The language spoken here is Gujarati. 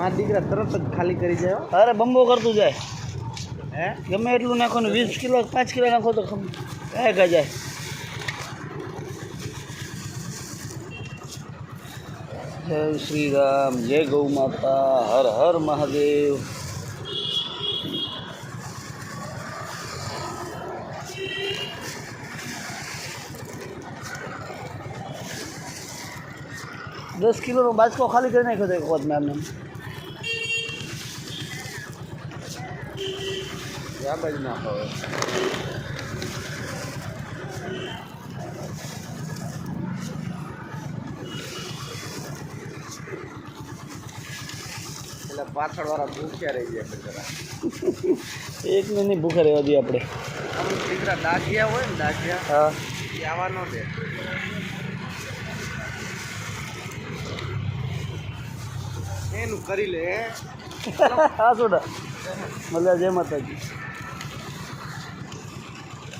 મારા દીકરા તરત જ ખાલી કરી જાય હો. અરે બંબો કરતું જાય હે ગમે એટલું નાખો ને વીસ કિલો પાંચ કિલો નાખો તો ખમ કાંઈ કાંઈ જાય જય શ્રી રામ જય ગૌ માતા હર હર મહાદેવ દસ કિલોનો બાજકો ખાલી કરી નાખ્યો હતો એક વખત મેં એમને આ બાજુ નાખો. એટલે ભૂખ્યા રહી બિચારા. એક ને નહીં ભૂખા રહેવા દઈએ આપણે અમુક દીકરા દાઢિયા હોય ને દાઢિયા હા એ આવા ન દે એનું કરી લે હે? હા મજા જય માતાજી.